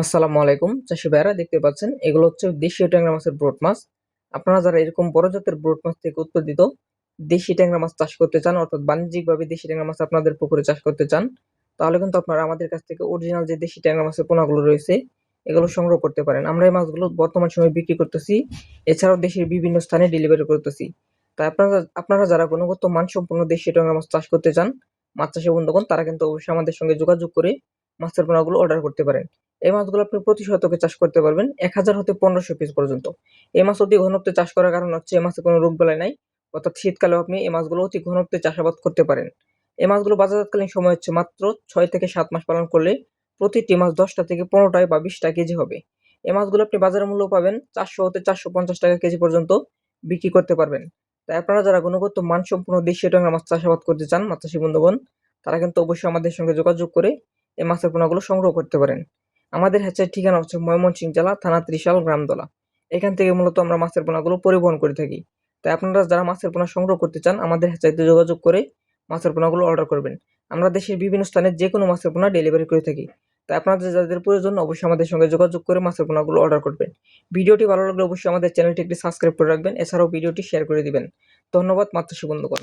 আসসালামু আলাইকুম, চাষি ভাইরা দেখতে পাচ্ছেন, এগুলো হচ্ছে দেশীয় ট্যাংরা মাছের ব্রোড মাছ। আপনারা যারা এরকম বড় জাতের ব্রোড মাছ থেকে উৎপাদিত, দেশি ট্যাংরা মাছ চাষ করতে চান, অর্থাৎ বাণিজ্যিকভাবে দেশি ট্যাংরা মাছ আপনাদের পুকুরে চাষ করতে চান, তাহলে কিন্তু আপনারা আমাদের কাছ থেকে অরিজিনাল যে দেশি ট্যাংরা মাছের পোনাগুলো রয়েছে, এগুলো সংগ্রহ করতে পারেন। আমরা এই মাছগুলো বর্তমান সময়ে বিক্রি করতেছি, এছাড়াও দেশের বিভিন্ন স্থানে ডেলিভারি করতেছি। তাই আপনারা আপনারা যারা গুণগত মানসম্পন্ন দেশি ট্যাংরা মাছ চাষ করতে চান, মাছ চাষে বন্ধুগণ, তারা কিন্তু অবশ্যই আমাদের সঙ্গে যোগাযোগ করে মাছের পোনাগুলো অর্ডার করতে পারেন। এই মাছগুলো আপনি প্রতি শতকে চাষ করতে পারবেন। এক হাজার হতে পনেরোশো পিস পর্যন্ত। এই মাছ অতি ঘনত্বে চাষ করার কারণ হচ্ছে, এই মাছে কোনো রোগ বেলায় নাই। অর্থাৎ শীতকালেও আপনি এই মাছগুলো অতি ঘনত্বে চাষাবাদ করতে পারেন। এই মাছগুলো বাজারজাতকালীন সময় হচ্ছে মাত্র ছয় থেকে সাত মাস পালন করলে প্রতিটি মাছ দশটা থেকে পনেরোটায় বা বিশটা কেজি হবে। এই মাছগুলো আপনি বাজার মূল্য পাবেন চারশো হতে চারশো পঞ্চাশ টাকা কেজি পর্যন্ত বিক্রি করতে পারবেন। তাই আপনারা যারা গুণগত মানসম্পন্ন দেশীয় ট্যাংরা মাছ চাষাবাদ করতে চান মাছ চাষি বন্ধুগণ তারা কিন্তু অবশ্যই আমাদের সঙ্গে যোগাযোগ করে এই মাছের পোনাগুলো সংগ্রহ করতে পারেন। আমাদের হ্যাচের ঠিকানা হচ্ছে ময়মনসিংহ জেলা, থানা ত্রিশাল গ্রামদলা এখান থেকে মূলত আমরা মাছের পোনাগুলো পরিবহন করে থাকি। তাই আপনারা যারা মাছের পোনা সংগ্রহ করতে চান, আমাদের হ্যাচাইতে যোগাযোগ করে মাছের পোনাগুলো অর্ডার করবেন। আমরা দেশের বিভিন্ন স্থানে যে কোনো মাছের পোনা ডেলিভারি করে থাকি। তাই আপনাদের যাদের প্রয়োজন, অবশ্যই আমাদের সঙ্গে যোগাযোগ করে মাছের পোনাগুলো অর্ডার করবেন। ভিডিওটি ভালো লাগলে অবশ্যই আমাদের চ্যানেলটি একটি সাবস্ক্রাইব করে রাখবেন। এছাড়াও ভিডিওটি শেয়ার করে দিবেন। ধন্যবাদ মাতৃ বন্ধুগণ